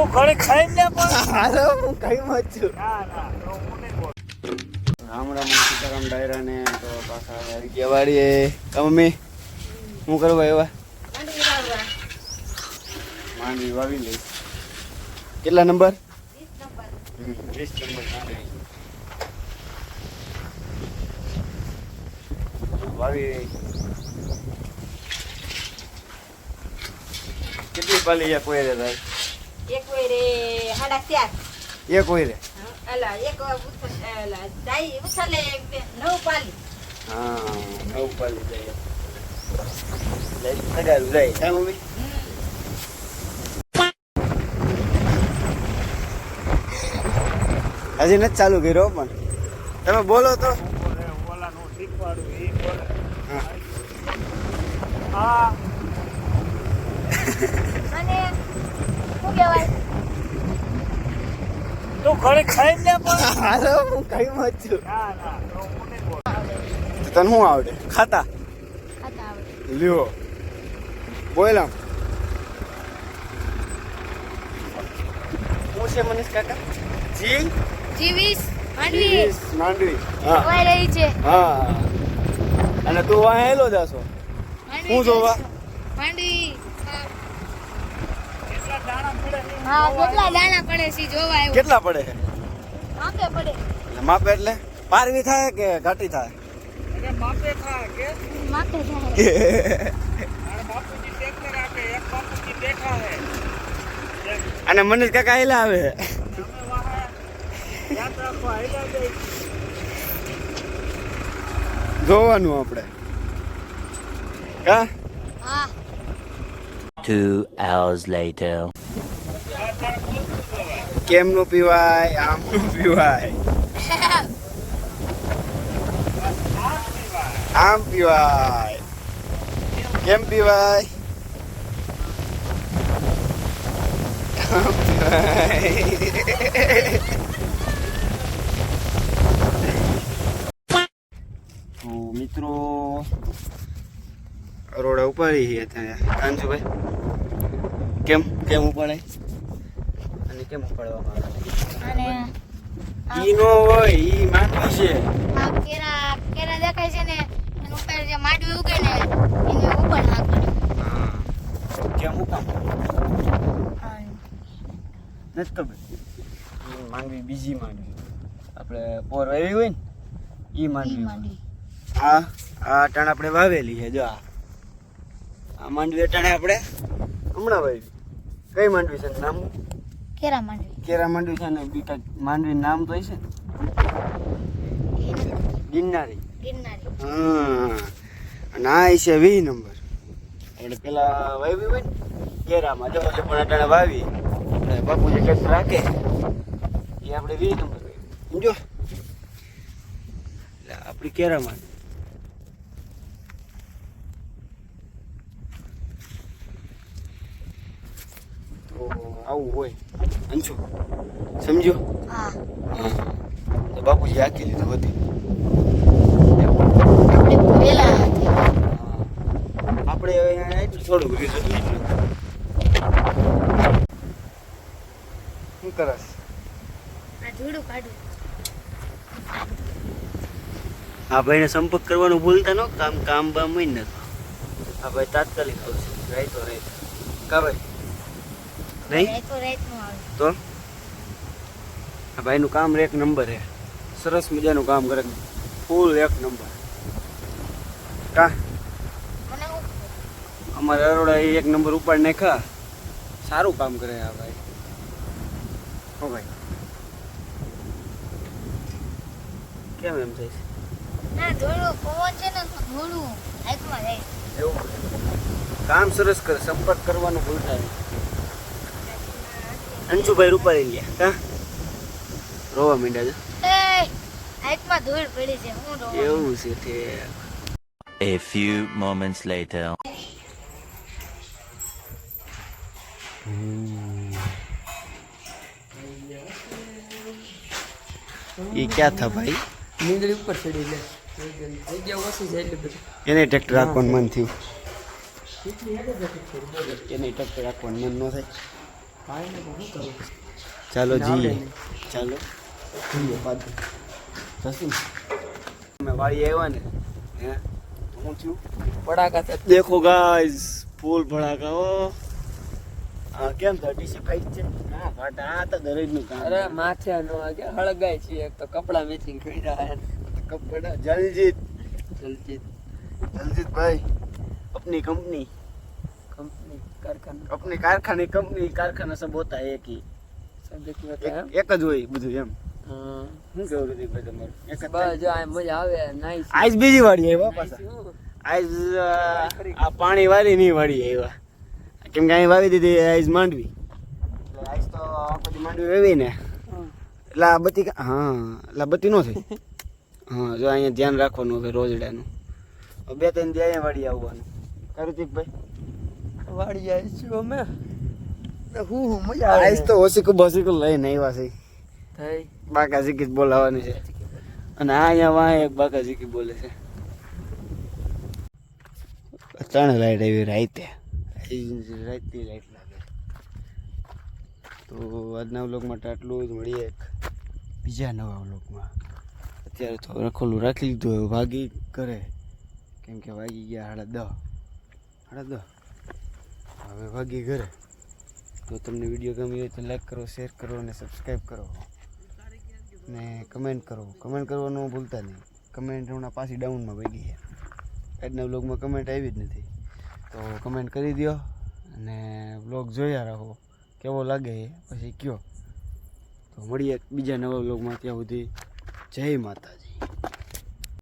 તું ઘરે ખાઈને પણ. હાલો હું કઈ મત છું. રામ રામ સીતારામ ડાયરા ને તો પાછા આવી ગયા વાળીએ મમ્મી હું કરવા એવા માંડવી વાવી લઈ કેટલા નંબર? વીસ નંબર વાવી. કેટલી પાલી કોઈ રે તાર? એક વાર એ સાડા ચાર એક કોઈ રે અલા એક અલા જાય ઉછાલે નવ પાલી. હા. નવ પાલી જાય. લઈ સગાડું લઈ હા મમ્મી. હજી નથી ચાલુ કર્યો પણ. તમે બોલો તો. હું બોલે ઓલાનું શીખવાડું એ બોલે હા. હા અને શું કહેવાય? તું ઘરે ખાઈને પણ. હાલો હું કઈ મત છું? ના ના તો હું તને શું આવડે? ખાતા? ખાતા આવડે. લ્યો. બોલા હું છે મનીષ કાકા? જી? જીવીશ માંડવી. માંડવી હા. કોઈ રહી છે. હા. અને તું વાહેલો જાસો જાશો? હું જોવા? માંડવી? હા કેટલા દાણા પડે છે જોવા આવ્યો કેટલા પડે? છે આપે પડે. એટલે માપે એટલે પારવી થાય કે ઘાટી થાય? એટલે માપે ખા કે? માપે થાય. બાપુજી ટ્રેક્ટર આપે એક બાપુજી બેઠા છે. અને મનીષ કાકા હેલા આવે. જોવાનું આપણે હા. Two hours later. કેમનું પીવાય? આમનું પીવાય? આમ પીવાય. કેમ પીવાય? આમ મિત્રો, રોડ ઉપાડી છે અત્યારે. કાંજુભાઈ કેમ? કેમ ઉપાડાય અને કેમ ઉપાડવામાં આવે? અને ઈ નો હોય ઈ માંડવી છે. આ કેરા કેરા દેખાય છે ને એનું ઉપર જે માંડવી ઉગે ને એને ઉપર નાખવાનું હા. કેમ ઉકામ નથી ખબર. માંડવી બીજી માંડવી. આપણે પોર વાવી હોય ને ઈ માંડવી માંડવી. આ આ અટાણ આપણે વાવેલી છે જો આ. આ માંડવી અટાણે આપણે હમણાં વાવી. કઈ માંડવી છે નામ? કેરા માંડવી. કેરા માંડવી છે ને બીટા માંડવી નામ તો છે ગિન્નારી. ગિરનારી. ગિરનારી. હા. અને આ છે વી નંબર. એટલે પેલા વાવી હોય ને કેરામાં જો જો પણ અટાણે વાવી બાપુ બાપુજી કંઈક રાખે એ આપણે વી નંબર સમજો? એટલે આપણી કેરામાં. આવું હોય. અંશુ સમજો તો બાપુજી આખી લીધું હતી આપણે એટલું થોડું રહ્યું શું કરસ? આ ભાઈને સંપર્ક કરવાનું ભૂલતા ન કામ કામ બામ હોય ને આ ભાઈ તાત્કાલિક આવશે. રહી તો રહી કા ભાઈ? નહીં? તો આ ભાઈનું કામ એક નંબર છે સરસ મજાનું કામ કરે. ફૂલ એક નંબર. કા? અમારા અરોડા એક નંબર ઉપાડ નાખ્યા. સારું કામ કરે આ ભાઈ. હો ભાઈ. કેમ એમ થાય છે? ના ધોળું પવન છે ને ધોળું હાઈકમાં જાય. એવું? કામ સરસ કરે. સંપર્ક કરવાનું ભૂલતા નહીં. અંશુભાઈ રૂપાલી ગયા કા રોવા માંડ્યા છે? એવું છે તે. A few moments later. એ ક્યાં થા ભાઈ? નીંદડી ઉપર ચડી લે. જગ્યા ઓછી છે એટલે બધું. એને ટ્રેક્ટર રાખવાનું મન થયું. એને ટ્રેક્ટર રાખવાનું મન ન થાય. ચાલો જઈએ ચાલો. જઈએ પાછું. જશું. અમે વાળી આવ્યા ને હે? હું છું. પડાકા દેખો ગાઈઝ ફૂલ ફટાકા ઓ આ કેમ ધટી છે? ખાઈ છે? હા ઘટ આ તો દરેજનું કામ અરે માથે નો આગે હળગાય છે એક તો કપડા મેચિંગ કરી રહ્યા કપડા જલજીત જલજીત. જલજીત. ભાઈ આપની કંપની कंपनी કંપની કારખાના अपने कारखाने कंपनी कारखाना सब होता है एक ही સંગીત હોતા એક એક જ હોય બધું એમ હા શું કેવું ઋતિકભાઈ તમારું એક જ બસ જો આ મજા આવે નાઈસ આઈસ બીજી વાળી આવ્યા પાછા આઈસ આ પાણી વાળી નહીં વાળી આવ્યા કેમ કે અહીં વાવી દીધી આઈસ માંડવી એટલે આઈસ તો આ બધી માંડવી વાવી ને એટલે આ બધી કા- હા એટલે આ બધી નો થઈ હા જો અહીંયા ધ્યાન રાખવાનું હવે રોજડાનું હવે બે ત્રણ દી અહીંયા વાળી આવવાનું ઋતિકભાઈ વાડી જાય છું અમે હું હું મજા આવે આજ તો ઓસીકું બસીકું લઈને આવ્યા છે. થઈ. બાકા ઝીકી બોલાવાની છે. અને આ અહીંયા વાં એક બાકા ઝીકી બોલે છે. ત્રણ લાઈટ આવી રાતે. રાતની લાઈટ લાગે. તો આજના વ્લોગમાં આટલું જ. મળીએ એક બીજા નવા વ્લોગમાં. અત્યારે તો રખોલું રાખી લીધું હોય ભાગી કરે. કેમ કે વાગી ગયા સાડા દહ સાડા દસ. હવે ભાગી ઘરે. તો તમને વીડિયો ગમી હોય તો લાઈક કરો શેર કરો અને સબસ્ક્રાઈબ કરો. ને કમેન્ટ કરો. કમેન્ટ કરવાનું ભૂલતા નહીં. કમેન્ટ હમણાં પાછી ડાઉનમાં પડી છે આજના બ્લોગમાં કમેન્ટ આવી જ નથી. તો કમેન્ટ કરી દો અને બ્લોગ જોયા રાખો કેવો લાગે એ? પછી કયો? તો મળીએ બીજા નવા બ્લોગમાં ત્યાં સુધી. જય માતાજી.